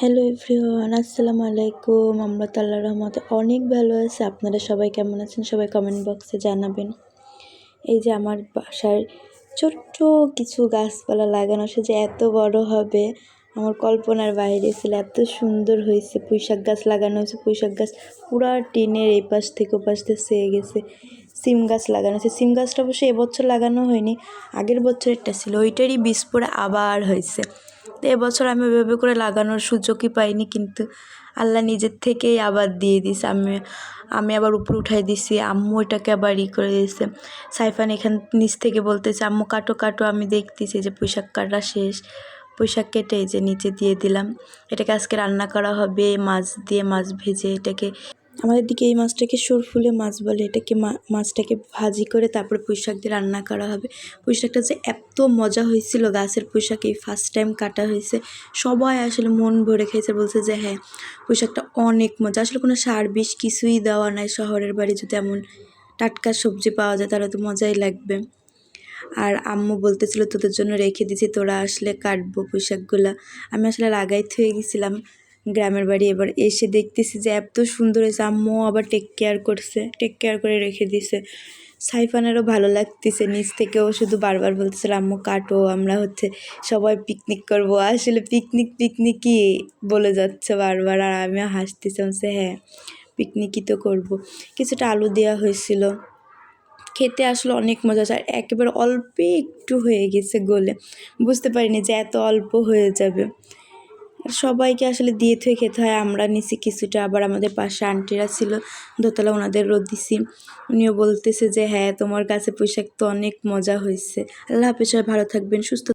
Hello everyone আসসালামু আলাইকুম। আমরা তাল্লা রহমতে অনেক ভালো আছে। আপনারা সবাই কেমন আছেন? সবাই কমেন্ট বক্সে জানাবেন। এই যে আমার বাসার ছোট্ট কিছু গাছপালা লাগানো, সে যে এত বড় হবে, আমার কল্পনার বাইরে ছিল। এত সুন্দর হয়েছে। পুঁইশাক গাছ লাগানো হয়েছে। পুঁইশাক গাছ পুরা টিনের এই পাশ থেকে ও পাশ থেকে সেয়ে গেছে। সিম গাছ লাগানো হয়েছে সিম গাছটা অবশ্য এবছর লাগানো হয়নি, আগের বছরেরটা ছিল। ওইটারই বীজ পড়ে আবার হয়েছে। তো এবছর আমি ওইভাবে করে লাগানোর সুযোগই পাইনি, কিন্তু আল্লাহ নিজের থেকেই আবার দিয়ে দিছে আমি আমি আবার উপরে উঠাই দিছি। আম্মু এটাকে আবার ই করে দিয়েছে। সাইফান এখান নিচ থেকে বলতেছে, আম্মু, কাটো কাটো। আমি দেখতেছি যে পোশাক কাটা শেষ। পোশাক কেটে যে নিচে দিয়ে দিলাম। এটাকে আজকে রান্না করা হবে, মাছ দিয়ে মাছ ভেজে এটাকে আমাদের দিকে এই মাছটাকে সুরফুলে মাছ বলে। এটাকে মাছটাকে ভাজি করে তারপরে পুঁইশাক দিয়ে রান্না করা হবে। পুঁইশাকটা যে এত মজা হয়েছিল গাছের পুঁইশাক এই ফার্স্ট টাইম কাটা হয়েছে। সবাই আসলে মন ভরে খেয়েছে, বলছে যে হ্যাঁ পুঁইশাকটা অনেক মজা। আসলে কোনো সার বিষ কিছুই দেওয়া নাই শহরের বাড়ি, যদি এমন টাটকা সবজি পাওয়া যায় তাহলে তো মজাই লাগবে। আর আম্মু বলতেছিল, তোদের জন্য রেখে দিছি, তোরা আসলে কাটবো পোশাকগুলা আমি আসলে লাগাই থুয়ে গেছিলাম। গ্রামের বাড়ি এবার এসে দেখতেছি যে এত সুন্দর হয়েছে। আম্মু আবার টেক কেয়ার করছে টেক কেয়ার করে রেখে দিছে। সাইফানেরও ভালো লাগতেছে, নিচ থেকেও শুধু বারবার বলতেছিল আম্মু, কাটো, আমরা হচ্ছে সবাই পিকনিক করব। আসলে পিকনিক পিকনিকই বলে যাচ্ছে বারবার, আর আমিও হাসতেছিলাম সে হ্যাঁ পিকনিকই তো করব। কিছুটা আলু দেওয়া হয়েছিল। খেতে আসলে অনেক মজা আছে আর একেবারে অল্প একটু হয়ে গেছে গলে। বুঝতে পারিনি যে এত অল্প হয়ে যাবে। সবাইকে আসলে দিয়ে থুয়ে খেতে হয়। আমরা নিছি কিছুটা, আবার আমাদের পাশে আন্টিরা ছিল। দোতলা ওনাদের রোদ দিছি। উনিও বলতেছে যে হ্যাঁ তোমার কাছে পোশাক তো অনেক মজা হয়েছে আল্লাহ হাফিজ ভালো থাকবেন, সুস্থ